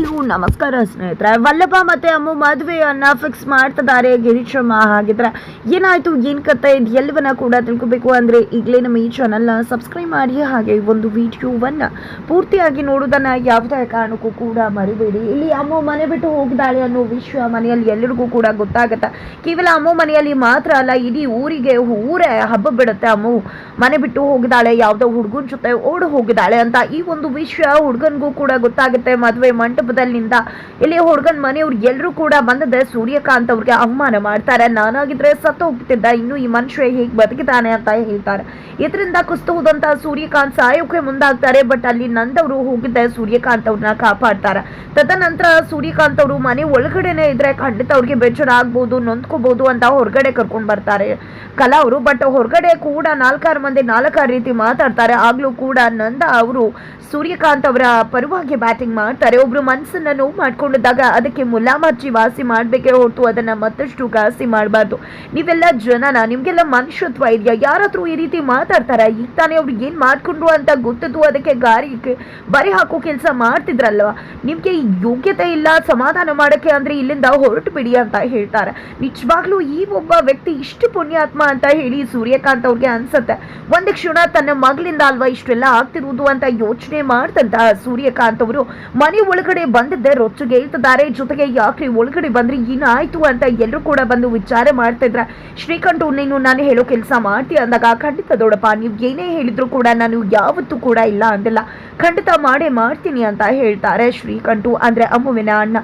Hello ನಮಸ್ಕಾರ ಸ್ನೇಹಿತರೆ. ವಲ್ಲಭ ಮತ್ತೆ ಅಮ್ಮು ಮದುವೆಯನ್ನ ಫಿಕ್ಸ್ ಮಾಡ್ತಿದ್ದಾರೆ. ಗಿರೀಶಮ್ಮ ಹಾಗಿದ್ರೆ ಏನಾಯ್ತು? ಏನ್ ಕತೆ ಇದು ಎಲ್ಲವನ್ನ ಕೂಡ ತಿಳ್ಕೊಬೇಕು ಅಂದ್ರೆ ಈಗಲೇ ನಮ್ಮ ಈ ಚಾನಲ್ನ ಸಬ್ಸ್ಕ್ರೈಬ್ ಮಾಡಿ ಹಾಗೆ ಒಂದು ವಿಡಿಯೋವನ್ನ ಪೂರ್ತಿಯಾಗಿ ನೋಡೋದನ್ನು ಯಾವುದೇ ಕಾರಣಕ್ಕೂ ಕೂಡ ಮರಿಬೇಡಿ. ಇಲ್ಲಿ ಅಮ್ಮು ಮನೆ ಬಿಟ್ಟು ಹೋಗಿದ್ದಾಳೆ ಅನ್ನೋ ವಿಷಯ ಮನೆಯಲ್ಲಿ ಎಲ್ಲರಿಗೂ ಕೂಡ ಗೊತ್ತಾಗುತ್ತೆ. ಕೇವಲ ಅಮ್ಮು ಮನೆಯಲ್ಲಿ ಮಾತ್ರ ಅಲ್ಲ, ಇಡೀ ಊರಿಗೆ ಊರೇ ಹಬ್ಬ ಬಿಡುತ್ತೆ ಅಮ್ಮು. ಮನೆ ಬಿಟ್ಟು ಹೋಗಿದ್ದಾಳೆ, ಯಾವುದೋ ಹುಡುಗನ ಜೊತೆ ಓಡಿ ಹೋಗಿದ್ದಾಳೆ ಅಂತ ಈ ಒಂದು ವಿಷಯ ಹುಡುಗನಿಗೂ ಕೂಡ ಗೊತ್ತಾಗುತ್ತೆ. ಮದುವೆ ಮಂಟಪದಲ್ಲಿಂದ ಇಲ್ಲಿ ಹುಡುಗನ್ ಮನೆಯವ್ರು ಎಲ್ಲರೂ ಕೂಡ ಬಂದದ ಸೂರ್ಯಕಾಂತ್ ಅವ್ರಿಗೆ ಅವಮಾನ ಮಾಡ್ತಾರೆ. ನಾನಾಗಿದ್ರೆ ಸತ್ತು ಹೋಗ್ತಿದ್ದ ಇನ್ನು ಈ ಮನುಷ್ಯ ಹೇಗೆ ಬದುಕಿದ್ದಾನೆ ಅಂತ ಹೇಳ್ತಾರೆ. ಇದರಿಂದ ಕುಸ್ತು ಹೋದಂತ ಸೂರ್ಯಕಾಂತ್ ಸಾಯೋಕೆ ಮುಂದಾಗ್ತಾರೆ. ಬಟ್ ಅಲ್ಲಿ ನಂದವರು ಹೋಗಿದ್ದೆ ಸೂರ್ಯಕಾಂತ್ ಅವ್ರನ್ನ ಕಾಪಾಡ್ತಾರೆ. ತದನಂತರ ಸೂರ್ಯಕಾಂತ್ ಅವರು ಮನೆ ಒಳಗಡೆನೆ ಇದ್ರೆ ಖಂಡಿತ ಅವ್ರಿಗೆ ಬೆಚ್ಚರ ಆಗ್ಬೋದು ನೊಂದ್ಕೋಬಹುದು ಅಂತ ಹೊರಗಡೆ ಕರ್ಕೊಂಡ್ ಬರ್ತಾರೆ ಕಲಾ ಅವರು. ಬಟ್ ಹೊರಗಡೆ ಕೂಡ ನಾಲ್ಕಾರು ಮಂದಿ, ನಾಲ್ಕಾರು ರೀತಿ ಮಾತಾಡ್ತಾರೆ. ಆಗ್ಲೂ ಕೂಡ ನಂದ ಅವರು ಸೂರ್ಯಕಾಂತ್ ಅವರ ಪರವಾಗಿ ಬ್ಯಾಟಿಂಗ್ ಮಾಡ್ತಾರೆ. ಒಬ್ರು ಮನಸ್ಸನ್ನ ನೋವು ಮಾಡ್ಕೊಂಡಿದ್ದಾಗ ಅದಕ್ಕೆ ಮುಲಾಮರ್ಜಿ ವಾಸಿ ಮಾಡ್ಬೇಕೇ ಹೊರತು ಅದನ್ನ ಮತ್ತಷ್ಟು ಗಾಸಿ ಮಾಡಬಾರ್ದು. ನೀವೆಲ್ಲ ಜನನ, ನಿಮಗೆಲ್ಲ ಮನುಷ್ಯತ್ವ ಇದೆಯಾ? ಯಾರಾದರೂ ಈ ರೀತಿ ಮಾತಾಡ್ತಾರ? ಈಗ ತಾನೇ ಅವ್ರಿಗೆ ಏನ್ ಮಾಡ್ಕೊಂಡ್ರು ಅಂತ ಗೊತ್ತಿದ್ದು, ಅದಕ್ಕೆ ಗಾರಿ ಬರಿ ಹಾಕೋ ಕೆಲಸ ಮಾಡ್ತಿದ್ರಲ್ವ? ನಿಮ್ಗೆ ಯೋಗ್ಯತೆ ಇಲ್ಲ, ಸಮಾಧಾನ ಮಾಡಕ್ಕೆ ಅಂದ್ರೆ ಇಲ್ಲಿಂದ ಹೊರಟು ಬಿಡಿ ಅಂತ ಹೇಳ್ತಾರೆ. ನಿಜವಾಗ್ಲೂ ಈ ಒಬ್ಬ ವ್ಯಕ್ತಿ ಇಷ್ಟು ಪುಣ್ಯಾತ್ಮ ಅಂತ ಹೇಳಿ ಸೂರ್ಯಕಾಂತ್ ಅವ್ರಿಗೆ ಅನ್ಸತ್ತೆ. ಒಂದು ಕ್ಷಣ ತನ್ನ ಮಗಳಿಂದ ಅಲ್ವಾ ಇಷ್ಟೆಲ್ಲ ಆಗ್ತಿರುವುದು ಅಂತ ಯೋಚನೆ ಮಾಡ್ತಂತ ಸೂರ್ಯಕಾಂತ್ ಅವರು. ಮನೆ ಒಳಗಡೆ ಬಂದಿದ್ದೆ, ರೊಚ್ಚಿಗೆ ಹೇಳ್ತಿದ್ದಾರೆ ಜೊತೆಗೆ ಯಾಕ್ರಿ ಒಳಗಡೆ ಬಂದ್ರಿ ಏನಾಯ್ತು ಅಂತ ಎಲ್ಲರೂ ಕೂಡ ಬಂದು ವಿಚಾರ ಮಾಡ್ತಿದ್ರ ಶ್ರೀಕಂಠು, ನೀನು ನಾನು ಹೇಳೋ ಕೆಲಸ ಮಾಡ್ತೀಯ ಅಂದಾಗ, ಖಂಡಿತ ದೊಡಪ್ಪ, ನೀವು ಏನೇ ಹೇಳಿದ್ರು ಕೂಡ ನಾನು ಯಾವತ್ತೂ ಕೂಡ ಇಲ್ಲ ಅಂದಿಲ್ಲ. ಖಂಡಿತ ಮಾಡೇ ಮಾಡ್ತೀನಿ ಅಂತ ಹೇಳ್ತಾರೆ ಶ್ರೀಕಂಠು. ಅಂದ್ರೆ ಅಮ್ಮುವಿನ ಅಣ್ಣ.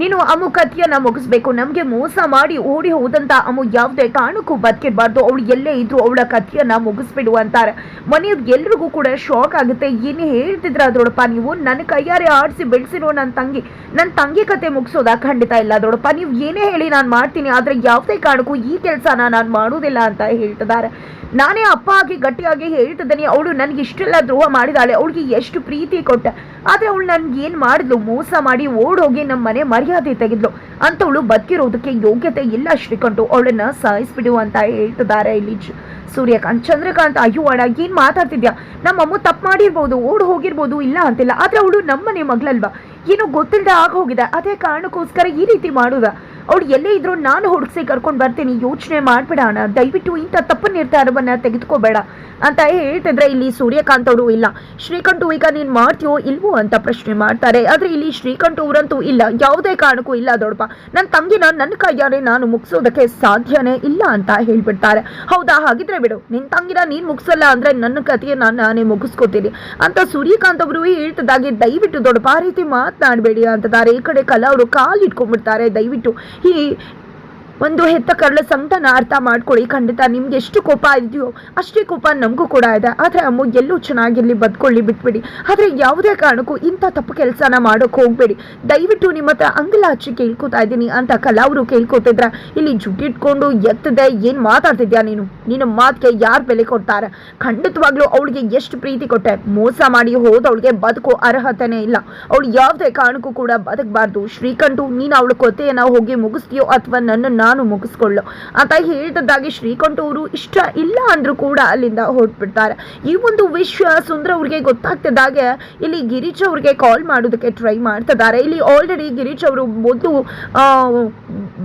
ನೀನು ಅಮು ಕಥೆಯನ್ನ ಮುಗಿಸ್ಬೇಕು. ನಮ್ಗೆ ಮೋಸ ಮಾಡಿ ಓಡಿ ಹೋದಂತ ಅಮು ಯಾವುದೇ ಕಾರಣಕ್ಕೂ ಬದುಕಿರ್ಬಾರ್ದು. ಅವಳು ಎಲ್ಲೇ ಇದ್ರು ಅವಳ ಕಥೆಯನ್ನ ಮುಗಿಸ್ಬಿಡು ಅಂತಾರೆ. ಮನೆಯವ್ರಿಗೆ ಎಲ್ರಿಗೂ ಕೂಡ ಶಾಕ್ ಆಗುತ್ತೆ. ಏನೇ ಹೇಳ್ತಿದ್ರ ದೊಡಪ್ಪ ನೀವು ನನ್ನ ಕೈಯಾರೆ ಆಡಿಸಿ ಬೆಳೆಸಿರೋ ನನ್ನ ತಂಗಿ ನನ್ನ ತಂಗಿ ಕತೆ ಮುಗಿಸೋದಾ ಖಂಡಿತ ಇಲ್ಲ ದೊಡಪ್ಪ ನೀವು ಏನೇ ಹೇಳಿ ನಾನು ಮಾಡ್ತೀನಿ, ಆದ್ರೆ ಯಾವುದೇ ಕಾರಣಕ್ಕೂ ಈ ಕೆಲಸನ ನಾನು ಮಾಡೋದಿಲ್ಲ ಅಂತ ಹೇಳ್ತಿದ್ದಾರೆ. ನಾನೇ ಅಪ್ಪ ಆಗಿ ಗಟ್ಟಿಯಾಗಿ ಹೇಳ್ತಿದ್ದೀನಿ. ಅವಳು ನನಗೆ ಇಷ್ಟೆಲ್ಲ ದ್ರೋಹ ಮಾಡಿದಾಳೆ. ಅವಳಿಗೆ ಎಷ್ಟು ಪ್ರೀತಿ ಕೊಟ್ಟೆ. ಆದ್ರೆ ಅವಳು ನನ್ಗೆ ಏನ್ ಮಾಡಿದ್ಲು? ಮೋಸ ಮಾಡಿ ಓಡೋಗಿ ನಮ್ಮ ಮನೆ ಮರ್ಯಾದೆ ತೆಗೆದ್ಲು. ಅಂತವಳು ಬದುಕಿರೋದಕ್ಕೆ ಯೋಗ್ಯತೆ ಇಲ್ಲ ಶ್ರೀಕಂಠು. ಅವಳನ್ನ ಸಾಯಿಸ್ಬಿಡು ಅಂತ ಹೇಳ್ತಿದ್ದಾರೆ ಇಲ್ಲಿ ಸೂರ್ಯಕಾಂತ್. ಚಂದ್ರಕಾಂತ್, ಅಯ್ಯೋ ಅಣ್ಣ, ಏನ್ ಮಾತಾಡ್ತಿದ್ಯಾ? ನಮ್ಮ ಅಮ್ಮ ತಪ್ಪು ಮಾಡಿರ್ಬೋದು, ಓಡ್ ಹೋಗಿರ್ಬೋದು, ಇಲ್ಲ ಅಂತಿಲ್ಲ. ಆದ್ರೆ ಅವಳು ನಮ್ಮನೆ ಮಗಳಲ್ವಾ? ಏನೋ ಗೊತ್ತಿಲ್ಲದೆ ಆಗ ಹೋಗಿದೆ ಅದೇ ಕಾರಣಕ್ಕೋಸ್ಕರ ಈ ರೀತಿ ಮಾಡುದ? ಅವಳು ಎಲ್ಲೇ ಇದ್ರು ನಾನು ಹುಡುಗಿಸಿ ಕರ್ಕೊಂಡು ಬರ್ತೀನಿ. ಯೋಚನೆ ಮಾಡ್ಬೇಡ ಅಣ್ಣ. ದಯವಿಟ್ಟು ಇಂಥ ತಪ್ಪು ನಿರ್ಧಾರವನ್ನ ತೆಗೆದುಕೋಬೇಡ ಅಂತ ಹೇಳ್ತಿದ್ರೆ ಇಲ್ಲಿ ಸೂರ್ಯಕಾಂತ್ ಅವರು ಇಲ್ಲ. ಶ್ರೀಕಂಠು, ಈಗ ನೀನ್ ಮಾಡ್ತೀಯೋ ಇಲ್ವೋ ಅಂತ ಪ್ರಶ್ನೆ ಮಾಡ್ತಾರೆ. ಆದ್ರೆ ಇಲ್ಲಿ ಶ್ರೀಕಂಠ್ ಅವರಂತೂ ಇಲ್ಲ. ಯಾವುದೇ ಕಾರಣಕ್ಕೂ ಇಲ್ಲ ದೊಡ್ಡಪ್ಪ. ನನ್ನ ತಂಗಿನ ನನ್ನ ಕೈಯಾರೆ ನಾನು ಮುಗಿಸೋದಕ್ಕೆ ಸಾಧ್ಯನೇ ಇಲ್ಲ ಅಂತ ಹೇಳ್ಬಿಡ್ತಾರೆ. ಹೌದಾ? ಹಾಗಿದ್ರೆ ಬಿಡು. ನಿನ್ ತಂಗಿನ ನೀನ್ ಮುಗಿಸಲ್ಲ ಅಂದ್ರೆ ನನ್ನ ಕಥೆಯನ್ನ ನಾನೇ ಮುಗಿಸ್ಕೋತೀನಿ. ಅಂತ ಸೂರ್ಯಕಾಂತ್ ಅವರು ಹೇಳ್ತದಾಗಿ, ದಯವಿಟ್ಟು ದೊಡ್ಡ ರೀತಿ ಮಾತನಾಡಬೇಡಿ ಅಂತಿದ್ದಾರೆ ಈ ಕಡೆ ಕಲಾ ಅವರು ಕಾಲು ಇಟ್ಕೊಂಡ್ಬಿಡ್ತಾರೆ ದಯವಿಟ್ಟು ಈ ಒಂದು ಹೆತ್ತ ಕರಳ ಸಂತನ ಅರ್ಥ ಮಾಡ್ಕೊಳ್ಳಿ. ಖಂಡಿತ ನಿಮ್ಗೆ ಎಷ್ಟು ಕೋಪ ಇದೆಯೋ ಅಷ್ಟೇ ಕೋಪ ನಮಗೂ ಕೂಡ ಇದೆ. ಆದರೆ ಅಮ್ಮ, ಎಲ್ಲೂ ಚೆನ್ನಾಗಿರ್ಲಿ, ಬದ್ಕೊಳ್ಳಿ, ಬಿಟ್ಬಿಡಿ. ಆದರೆ ಯಾವುದೇ ಕಾರಣಕ್ಕೂ ಇಂಥ ತಪ್ಪು ಕೆಲಸನ ಮಾಡೋಕೆ ಹೋಗಬೇಡಿ. ದಯವಿಟ್ಟು ನಿಮ್ಮ ಹತ್ರ ಅಂಗಲಾಚಿ ಕೇಳ್ಕೊತಾ ಇದ್ದೀನಿ ಅಂತ ಕಲಾವರು ಕೇಳ್ಕೊತಿದ್ರ, ಇಲ್ಲಿ ಜುಟ್ಟಿಟ್ಕೊಂಡು ಎತ್ತದೆ, ಏನು ಮಾತಾಡ್ತಿದ್ಯಾ ನೀನು? ನಿನ್ನ ಮಾತಿಗೆ ಯಾರು ಬೆಲೆ ಕೊಡ್ತಾರೆ? ಖಂಡಿತವಾಗ್ಲೂ ಅವಳಿಗೆ ಎಷ್ಟು ಪ್ರೀತಿ ಕೊಟ್ಟೆ. ಮೋಸ ಮಾಡಿ ಹೋದವಳಿಗೆ ಬದುಕೋ ಅರ್ಹತೆನೇ ಇಲ್ಲ. ಅವಳು ಯಾವುದೇ ಕಾರಣಕ್ಕೂ ಕೂಡ ಬದುಕಬಾರ್ದು. ಶ್ರೀಕಂಠು, ನೀನು ಅವಳ ಕೊತೆಯನ್ನು ಹೋಗಿ ಮುಗಿಸ್ತೀಯೋ ಅಥವಾ ನನ್ನ ನಾನು ಮುಗಿಸ್ಕೊಳ್ಳು. ಅಂತ ಹೇಳ್ತಿದ್ದಾಗೆ ಶ್ರೀಕಂಠ ಅವರು ಇಷ್ಟ ಇಲ್ಲ ಅಂದ್ರೂ ಕೂಡ ಅಲ್ಲಿಂದ ಹೊರಟ್ಬಿಡ್ತಾರೆ. ಈ ಒಂದು ವಿಷಯ ಸುಂದರ ಅವ್ರಿಗೆ ಗೊತ್ತಾಗ್ತಿದ್ದಾಗೆ ಇಲ್ಲಿ ಗಿರೀಶ್ ಅವ್ರಿಗೆ ಕಾಲ್ ಮಾಡೋದಕ್ಕೆ ಟ್ರೈ ಮಾಡ್ತಿದ್ದಾರೆ. ಇಲ್ಲಿ ಆಲ್ರೆಡಿ ಗಿರೀಶ್ ಅವರು ಮೊದಲು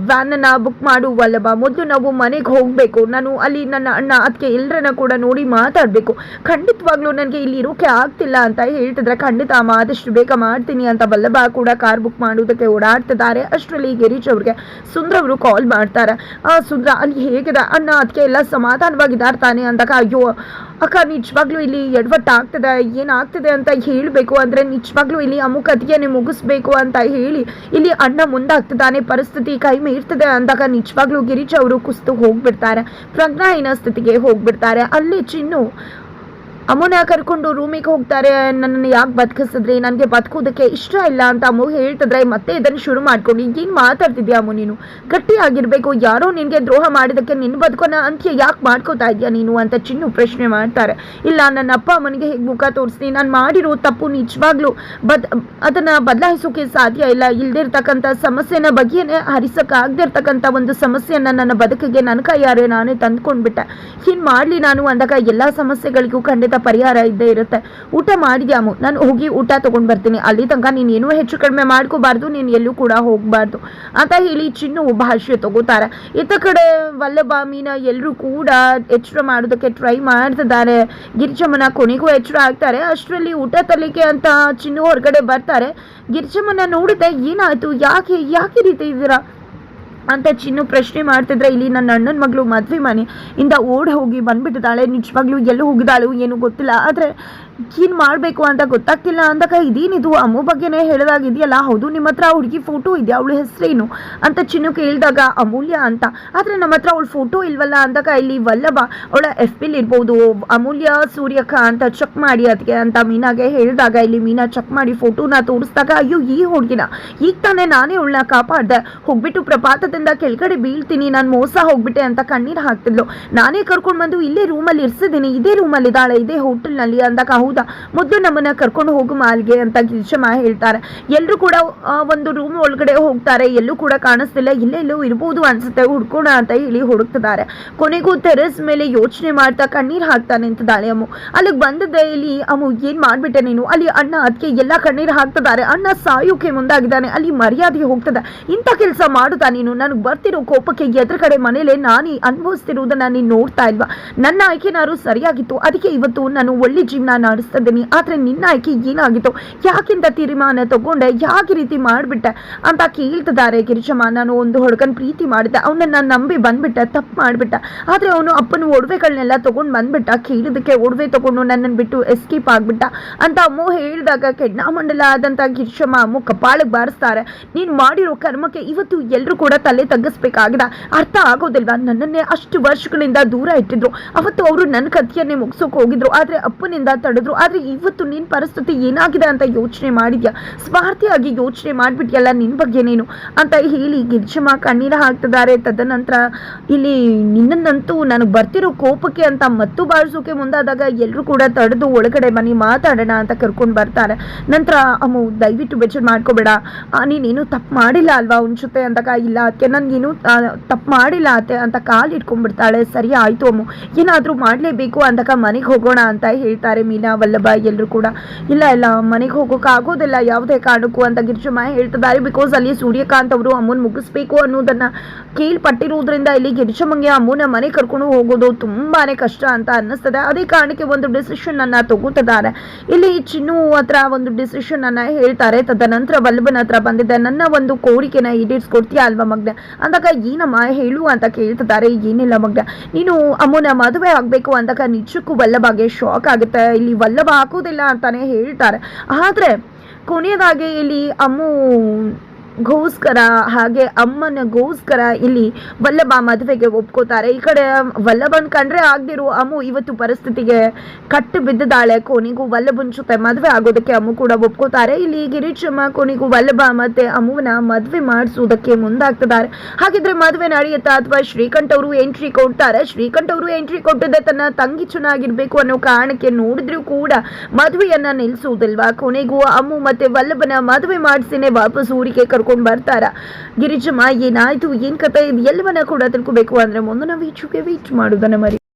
ವ್ಯಾನನ್ನ ಬುಕ್ ಮಾಡುವಲ್ಲವ? ಮೊದಲು ನಾವು ಮನೆಗೆ ಹೋಗಬೇಕು. ನಾನು ಅಲ್ಲಿ ನನ್ನ ಅಣ್ಣ ಅದಕ್ಕೆ ಎಲ್ಲರನ್ನ ಕೂಡ ನೋಡಿ ಮಾತಾಡಬೇಕು. ಖಂಡಿತವಾಗ್ಲೂ ನನಗೆ ಇಲ್ಲಿ ಇರೋಕೆ ಆಗ್ತಿಲ್ಲ ಅಂತ ಹೇಳ್ತಿದ್ರೆ ಖಂಡಿತ ಅಮ್ಮ, ಆದಷ್ಟು ಬೇಗ ಮಾಡ್ತೀನಿ ಅಂತ ವಲ್ಲಭ ಕೂಡ ಕಾರ್ ಬುಕ್ ಮಾಡೋದಕ್ಕೆ ಓಡಾಡ್ತಿದ್ದಾರೆ. ಅಷ್ಟರಲ್ಲಿ ಗಿರೀಶ್ ಅವ್ರಿಗೆ ಸುಂದ್ರ ಅವರು ಕಾಲ್ ಮಾಡ್ತಾರೆ. ಸುಂದ್ರ ಅಲ್ಲಿ ಹೇಗಿದೆ? ಅಣ್ಣ ಅದಕ್ಕೆ ಎಲ್ಲ ಸಮಾಧಾನವಾಗಿದ್ದಾರೆ ತಾನೆ ಅಂದಾಗ ಅಯ್ಯೋ, ಅಕ್ಕ, ನಿಜವಾಗ್ಲೂ ಇಲ್ಲಿ ಎಡವಟ್ಟು ಆಗ್ತದೆ ಏನಾಗ್ತದೆ ಅಂತ ಹೇಳಬೇಕು ಅಂದರೆ ನಿಜವಾಗ್ಲೂ ಇಲ್ಲಿ ಅಮುಕತೆಯನ್ನೇ ಮುಗಿಸ್ಬೇಕು ಅಂತ ಹೇಳಿ ಇಲ್ಲಿ ಅಣ್ಣ ಮುಂದಾಗ್ತಿದ್ದಾನೆ. ಪರಿಸ್ಥಿತಿ ಕೈ ಮೀರ್ತದೆ ಅಂದಾಗ ನಿಜವಾಗ್ಲೂ ಗಿರೀಶ್ ಅವರು ಕುಸ್ತು ಹೋಗ್ಬಿಡ್ತಾರೆ. ಪ್ರಜ್ಞಾಹೀನ ಸ್ಥಿತಿಗೆ ಹೋಗ್ಬಿಡ್ತಾರೆ. ಅಲ್ಲಿ ಚಿನ್ನು ಅಮ್ಮನ ಕರ್ಕೊಂಡು ರೂಮಿಗೆ ಹೋಗ್ತಾರೆ. ನನ್ನನ್ನು ಯಾಕೆ ಬದುಕಿಸಿದ್ರಿ? ನನಗೆ ಬದುಕೋದಕ್ಕೆ ಇಷ್ಟ ಇಲ್ಲ ಅಂತ ಅಮ್ಮ ಹೇಳ್ತಿದ್ರೆ ಮತ್ತೆ ಇದನ್ನು ಶುರು ಮಾಡ್ಕೊಂಡು ಏನು ಮಾತಾಡ್ತಿದ್ಯಾ ಅಮ್ಮ ನೀನು? ಗಟ್ಟಿಯಾಗಿರ್ಬೇಕು ಯಾರೋ ನಿನಗೆ ದ್ರೋಹ ಮಾಡಿದಕ್ಕೆ ನಿನ್ನ ಬದುಕೋನ ಅಂತ್ಯ ಯಾಕೆ ಮಾಡ್ಕೋತಾ ಇದೆಯಾ ನೀನು ಅಂತ ಚಿನ್ನು ಪ್ರಶ್ನೆ ಮಾಡ್ತಾರೆ. ಇಲ್ಲ, ನನ್ನ ಅಪ್ಪ ಅಮ್ಮನಿಗೆ ಹೇಗೆ ಮುಖ ತೋರಿಸ್ತೀನಿ ನಾನು ಮಾಡಿರೋ ತಪ್ಪು ನಿಜವಾಗ್ಲೂ ಬದ್ ಅದನ್ನು ಬದಲಾಯಿಸೋಕೆ ಸಾಧ್ಯ ಇಲ್ಲ. ಇಲ್ದಿರ್ತಕ್ಕಂಥ ಸಮಸ್ಯೆನ ಬಗೆಯೇ ಹರಿಸೋಕ್ಕಾಗದೇ ಆಗದಿರ್ತಕ್ಕಂಥ ಒಂದು ಸಮಸ್ಯೆಯನ್ನು ನನ್ನ ಬದುಕಿಗೆ ನನ್ನ ಕೈಯಾರೆ ನಾನೇ ತಂದ್ಕೊಂಡ್ಬಿಟ್ಟೆ. ಹಿಂಗೆ ಮಾಡಲಿ ನಾನು ಅಂದಾಗ ಎಲ್ಲ ಸಮಸ್ಯೆಗಳಿಗೂ ಖಂಡಿತ ಪರಿಹಾರ ಇದ್ದೇ ಇರುತ್ತೆ. ಊಟ ಮಾಡಿದ್ಯಾಮು ನಾನು ಹೋಗಿ ಊಟ ತಗೊಂಡ್ ಬರ್ತೀನಿ. ಅಲ್ಲಿ ತನಕ ನೀನು ಏನೂ ಹೆಚ್ಚು ಕಡಿಮೆ ಮಾಡ್ಕೋಬಾರ್ದು, ನೀನು ಎಲ್ಲೂ ಕೂಡ ಹೋಗಬಾರ್ದು. ಅಂತ ಹೇಳಿ ಚಿನ್ನು ಭಾಷೆ ತಗೋತಾರೆ. ಇತ್ತ ಕಡೆ ವಲ್ಲಭ, ಮೀನ ಎಲ್ಲರೂ ಕೂಡ ಎಚ್ಚರ ಮಾಡೋದಕ್ಕೆ ಟ್ರೈ ಮಾಡ್ತಿದ್ದಾರೆ. ಗಿರಿಜಮ್ಮನ ಕೊನೆಗೂ ಎಚ್ಚರ ಆಗ್ತಾರೆ. ಅಷ್ಟರಲ್ಲಿ ಊಟ ತರಲಿಕ್ಕೆ ಅಂತ ಚಿನ್ನು ಹೊರಗಡೆ ಬರ್ತಾರೆ. ಗಿರಿಜಮ್ಮನ ನೋಡಿದೆ ಏನಾಯ್ತು? ಯಾಕೆ ಯಾಕೆ ರೀತಿ ಇದ್ದೀರಾ? ಅಂತ ಚಿನ್ನು ಪ್ರಶ್ನೆ ಮಾಡ್ತಿದ್ರೆ ಇಲ್ಲಿ ನನ್ನ ಅಣ್ಣನ ಮಗಳು ಮದ್ವೆ ಮನೆ ಇಂದ ಓಡ್ ಹೋಗಿ ಬಂದ್ಬಿಟ್ಟಿದ್ದಾಳೆ. ನಿಜವಾಗ್ಲೂ ಎಲ್ಲೂ ಹೋಗಿದ್ದಾಳು ಏನು ಗೊತ್ತಿಲ್ಲ. ಆದರೆ ಏನು ಮಾಡಬೇಕು ಅಂತ ಗೊತ್ತಾಗ್ತಿಲ್ಲ ಅಂದಾಗ ಇದೇನಿದು? ಅಮ್ಮು ಬಗ್ಗೆನೇ ಹೇಳಿದಾಗಿದೆಯಲ್ಲ. ಹೌದು, ನಿಮ್ಮ ಹತ್ರ ಹುಡುಗಿ ಫೋಟೋ ಇದೆಯಾ ಅವಳು ಹೆಸರೇನು? ಅಂತ ಚಿನ್ನು ಕೇಳಿದಾಗ, ಅಮೂಲ್ಯ ಅಂತ. ಆದರೆ ನಮ್ಮ ಹತ್ರ ಅವಳು ಫೋಟೋ ಇಲ್ವಲ್ಲ ಅಂದಾಗ ಇಲ್ಲಿ ವಲ್ಲಭ ಅವಳ ಎಫ್ ಪಿಲ್ ಇರ್ಬೋದು. ಅಮೂಲ್ಯ ಸೂರ್ಯಕ ಅಂತ ಚೆಕ್ ಮಾಡಿ ಅದಕ್ಕೆ ಅಂತ ಮೀನಾಗೆ ಹೇಳಿದಾಗ, ಇಲ್ಲಿ ಮೀನಾ ಚೆಕ್ ಮಾಡಿ ಫೋಟೋನ ತೋರಿಸಿದಾಗ, ಅಯ್ಯೋ, ಈ ಹುಡುಗಿನ ಈಗ ತಾನೇ ನಾನೇ ಅವಳನ್ನ ಕಾಪಾಡ್ದೆ. ಹೋಗ್ಬಿಟ್ಟು ಪ್ರಪಾತದಿಂದ ಕೆಳಗಡೆ ಬೀಳ್ತೀನಿ, ನಾನು ಮೋಸ ಹೋಗ್ಬಿಟ್ಟೆ ಅಂತ ಕಣ್ಣೀರು ಹಾಕ್ತಿದ್ಲು. ನಾನೇ ಕರ್ಕೊಂಡು ಬಂದು ಇಲ್ಲೇ ರೂಮಲ್ಲಿ ಇರ್ಸಿದ್ದೀನಿ, ಇದೇ ರೂಮಲ್ಲಿ ಇದ್ದಾಳೆ, ಇದೇ ಹೋಟೆಲ್ನಲ್ಲಿ ಅಂದಾಗ ಹೌದಾ? ಮೊದಲು ನಮ್ಮನ್ನ ಕರ್ಕೊಂಡು ಹೋಗು ಮಾಲ್ಗೆ ಅಂತ ಗಿರಿಶಮ್ಮ ಹೇಳ್ತಾರೆ. ಎಲ್ಲರೂ ಕೂಡ ಒಂದು ರೂಮ್ ಒಳಗಡೆ ಹೋಗ್ತಾರೆ, ಎಲ್ಲೂ ಕೂಡ ಕಾಣಿಸ್ತಿಲ್ಲ, ಇಲ್ಲೇ ಇರಬಹುದು ಇರ್ಬೋದು ಅನ್ಸುತ್ತೆ, ಹುಡ್ಕೋಣ ಅಂತ ಹೇಳಿ ಹುಡುಕ್ತಿದ್ದಾರೆ. ಕೊನೆಗೂ ಟೆರೆಸ್ ಮೇಲೆ ಯೋಚನೆ ಮಾಡ್ತಾ ಕಣ್ಣೀರು ಹಾಕ್ತಾ ನಿಂತಿದ್ದಾಳೆ ಅಮ್ಮು. ಅಲ್ಲಿಗೆ ಬಂದದ್ದೆ ಇಲ್ಲಿ, ಅಮ್ಮು, ಏನ್ ಮಾಡ್ಬಿಟ್ಟೆ ನೀನು? ಅಲ್ಲಿ ಅಣ್ಣ ಅದಕ್ಕೆ ಎಲ್ಲ ಕಣ್ಣೀರು ಹಾಕ್ತಿದ್ದಾರೆ. ಅಣ್ಣ ಸಾಯೋಕೆ ಮುಂದಾಗಿದ್ದಾನೆ, ಅಲ್ಲಿ ಮರ್ಯಾದೆ ಹೋಗ್ತದೆ. ಇಂಥ ಕೆಲಸ ಮಾಡುತ್ತಾ ನೀನು? ನನಗೆ ಬರ್ತಿರೋ ಕೋಪಕ್ಕೆ ಎದುರು ಕಡೆ ಮನೇಲೆ ನಾನು ಅನುಭವಿಸ್ತಿರುವುದನ್ನ ನೀನು ನೋಡ್ತಾ ಇಲ್ವಾ? ನನ್ನ ಆಯ್ಕೆನಾರು ಸರಿಯಾಗಿತ್ತು. ಅದಕ್ಕೆ ಇವತ್ತು ನಾನು ಒಳ್ಳೆ ಜೀವನ ನಡೆಸ್ತಾ ಇದ್ದೀನಿ ಆದರೆ ನಿನ್ನ ಆಯ್ಕೆ ಏನಾಗಿತ್ತು? ಯಾಕಿಂತ ತೀರ್ಮಾನ ತಗೊಂಡೆ? ಯಾಕೆ ರೀತಿ ಮಾಡಿಬಿಟ್ಟೆ? ಅಂತ ಕೇಳ್ತಿದ್ದಾರೆ ಗಿರಿಜಮ್ಮ. ನಾನು ಒಂದು ಹುಡುಗನ ಪ್ರೀತಿ ಮಾಡಿದ್ದೆ. ಅವನನ್ನ ನಂಬಿ ಬಂದ್ಬಿಟ್ಟೆ. ತಪ್ಪು ಮಾಡ್ಬಿಟ್ಟ. ಆದರೆ ಅವನು ಅಪ್ಪನ ಒಡವೆಗಳನ್ನೆಲ್ಲ ತಗೊಂಡ್ ಬಂದ್ಬಿಟ್ಟ. ಕೇಳಿದಕ್ಕೆ ಒಡವೆ ತೊಗೊಂಡು ನನ್ನನ್ನು ಬಿಟ್ಟು ಎಸ್ಕೇಪ್ ಆಗಿಬಿಟ್ಟ. ಅಂತ ಅಮ್ಮು ಹೇಳಿದಾಗ ಕೆಡ್ನಾಮಂಡಲ ಆದಂತ ಗಿರಿಜಮ್ಮ ಅಮ್ಮು ಕಪಾಳಕ್ಕೆ ಬಾರಿಸ್ತಾರೆ. ನೀನ್ ಮಾಡಿರೋ ಕರ್ಮಕ್ಕೆ ಇವತ್ತು ಎಲ್ಲರೂ ಕೂಡ ತಲೆ ತಗ್ಗಿಸ್ಬೇಕಾಗಿದೆ. ಅರ್ಥ ಆಗೋದಿಲ್ವಾ? ನನ್ನನ್ನೇ ಅಷ್ಟು ವರ್ಷಗಳಿಂದ ದೂರ ಇಟ್ಟಿದ್ರು. ಅವತ್ತು ಅವರು ನನ್ನ ಕಥೆಯನ್ನೇ ಮುಗಿಸೋಕೆ ಹೋಗಿದ್ರು. ಆದ್ರೆ ಅಪ್ಪನಿಂದ ತಡೆದ್ರು. ಆದ್ರೆ ಇವತ್ತು ನಿನ್ ಪರಿಸ್ಥಿತಿ ಏನಾಗಿದೆ ಅಂತ ಯೋಚನೆ ಮಾಡಿದ್ಯಾ? ಸ್ವಾರ್ಥಿಯಾಗಿ ಯೋಚನೆ ಮಾಡ್ಬಿಟ್ಯಲ್ಲ ನಿನ್ ಬಗ್ಗೆ ನೀನು? ಅಂತ ಹೇಳಿ ಗಿರಿಜಮ್ಮ ಕಣ್ಣೀರ ಹಾಕ್ತಿದ್ದಾರೆ. ತದನಂತರ, ಇಲ್ಲಿ ನಿನ್ನನ್ನಂತೂ ನನಗೆ ಬರ್ತಿರೋ ಕೋಪಕ್ಕೆ ಅಂತ ಮತ್ತು ಬಾಳಿಸೋಕೆ ಮುಂದಾದಾಗ ಎಲ್ಲರೂ ಕೂಡ ತಡೆದು ಒಳಗಡೆ ಬನ್ನಿ, ಮಾತಾಡೋಣ ಅಂತ ಕರ್ಕೊಂಡು ಬರ್ತಾರೆ. ನಂತರ ಅಮ್ಮ ದಯವಿಟ್ಟು ಬೆಚ್ಚಡ್ ಮಾಡ್ಕೋಬೇಡ. ನೀನೇನು ತಪ್ಪು ಮಾಡಿಲ್ಲ ಅಲ್ವಾ ಅವ್ನ ಜೊತೆ? ಅಂದಾಗ, ಇಲ್ಲ ಅದಕ್ಕೆ ನನಗೇನು ತಪ್ಪು ಮಾಡಿಲ್ಲ ಅತ್ತೆ ಅಂತ ಕಾಲು ಇಟ್ಕೊಂಡ್ಬಿಡ್ತಾಳೆ. ಸರಿ ಆಯಿತು ಅಮ್ಮು, ಏನಾದರೂ ಮಾಡಲೇಬೇಕು ಅಂತಕ ಮನೆಗೆ ಹೋಗೋಣ ಅಂತ ಹೇಳ್ತಾರೆ ಮೀನಾ, ವಲ್ಲಭ ಎಲ್ಲರೂ ಕೂಡ. ಇಲ್ಲ ಇಲ್ಲ, ಮನೆಗೆ ಹೋಗೋಕೆ ಆಗೋದಿಲ್ಲ, ಯಾವುದೇ ಕಾರಣಕ್ಕೂ ಅಂತ ಗಿರಿಜಮ್ಮ ಹೇಳ್ತಿದ್ದಾರೆ. ಬಿಕಾಸ್ ಅಲ್ಲಿ ಸೂರ್ಯಕಾಂತ್ ಅವರು ಅಮ್ಮನ ಮುಗಿಸ್ಬೇಕು ಅನ್ನೋದನ್ನ ಕೇಳ್ಪಟ್ಟಿರುವುದರಿಂದ ಇಲ್ಲಿ ಗಿರಿಜಮ್ಮಂಗೆ ಅಮ್ಮನ ಮನೆ ಕರ್ಕೊಂಡು ಹೋಗೋದು ತುಂಬಾನೇ ಕಷ್ಟ ಅಂತ ಅನ್ನಿಸ್ತದೆ. ಅದೇ ಕಾರಣಕ್ಕೆ ಒಂದು ಡಿಸಿಷನ್ ಅನ್ನು ತಗೋತಿದ್ದಾರೆ. ಇಲ್ಲಿ ಚಿನ್ನು ಹತ್ರ ಒಂದು ಡಿಸಿಷನ್ ಅನ್ನ ಹೇಳ್ತಾರೆ. ತದನಂತರ ವಲ್ಲಭನ ಹತ್ರ ಬಂದಿದ್ದೆ ನನ್ನ ಒಂದು ಕೋರಿಕೆನ ಈಡೇರಿಸ್ಕೊಡ್ತೀಯ ಅಲ್ವಾ ಮಗ್ನೆ? ಅಂದಾಗ ಏನಮ್ಮ ಹೇಳು ಅಂತ ಕೇಳ್ತಿದ್ದಾರೆ. ಏನಿಲ್ಲ ಮಗ್ನೆ. ನೀನು ಅಮ್ಮನ ಮದುವೆ ಆಗ್ಬೇಕು ಅಂದಾಗ ನಿಜಕ್ಕೂ ವಲ್ಲಭಾಗೆ ಶಾಕ್ ಆಗುತ್ತೆ. ಇಲ್ಲಿ ವಲ್ಲಭ ಹಾಕೋದಿಲ್ಲ ಅಂತಾನೆ ಹೇಳ್ತಾರೆ. ಆದ್ರೆ ಕೊನೆಯದಾಗಿ ಇಲ್ಲಿ ಅಮ್ಮು ಗೋಸ್ಕರ ಹಾಗೆ ಅಮ್ಮನ ಗೋಸ್ಕರ ಇಲ್ಲಿ ವಲ್ಲಭ ಮದುವೆಗೆ ಒಪ್ಕೋತಾರೆ. ಈ ಕಡೆ ವಲ್ಲಭನ್ ಕಂಡ್ರೆ ಆಗ್ದಿರೋ ಅಮ್ಮು ಇವತ್ತು ಪರಿಸ್ಥಿತಿಗೆ ಕಟ್ಟು ಬಿದ್ದಿದ್ದಾಳೆ ಕೊನೆಗೂ. ವಲ್ಲಭನ್ ಜೊತೆ ಮದುವೆ ಆಗೋದಕ್ಕೆ ಅಮ್ಮು ಕೂಡ ಒಪ್ಕೋತಾರೆ. ಇಲ್ಲಿ ಗಿರೀಶಮ್ಮ ಕೊನೆಗೂ ವಲ್ಲಭ ಮತ್ತೆ ಅಮ್ಮುವನ ಮದುವೆ ಮಾಡಿಸೋದಕ್ಕೆ ಮುಂದಾಗ್ತಿದ್ದಾರೆ. ಹಾಗಿದ್ರೆ ಮದುವೆ ನಡೆಯುತ್ತಾ ಅಥವಾ ಶ್ರೀಕಂಠ್ ಅವರು ಎಂಟ್ರಿ ಕೊಡ್ತಾರೆ? ಶ್ರೀಕಂಠ್ ಅವರು ಎಂಟ್ರಿ ಕೊಟ್ಟಿದ್ದೆ ತನ್ನ ತಂಗಿ ಚೆನ್ನಾಗಿರ್ಬೇಕು ಅನ್ನೋ ಕಾರಣಕ್ಕೆ ನೋಡಿದ್ರು ಕೂಡ ಮದುವೆಯನ್ನ ನಿಲ್ಲಿಸುವುದಿಲ್ವಾ ಕೊನೆಗೂ ಅಮ್ಮು ಮತ್ತೆ ವಲ್ಲಭನ ಮದುವೆ ಮಾಡಿಸಿನೇ ವಾಪಸ್ ಊರಿಗೆ ಕರ್ಕೊಂಡು ಬರ್ತಾರ. ಗಿರಿಜಮ್ಮ, ಏನಾಯ್ತು? ಏನ್ ಕಥೆ? ಇದು ಎಲ್ಲವನ್ನ ಕೂಡ ತಿಳ್ಕೊಬೇಕು ಅಂದ್ರೆ ನಾವು ಈಚುಗೆ ವೀಚ್ ಮಾಡುದನ್ನ ಮರಿ.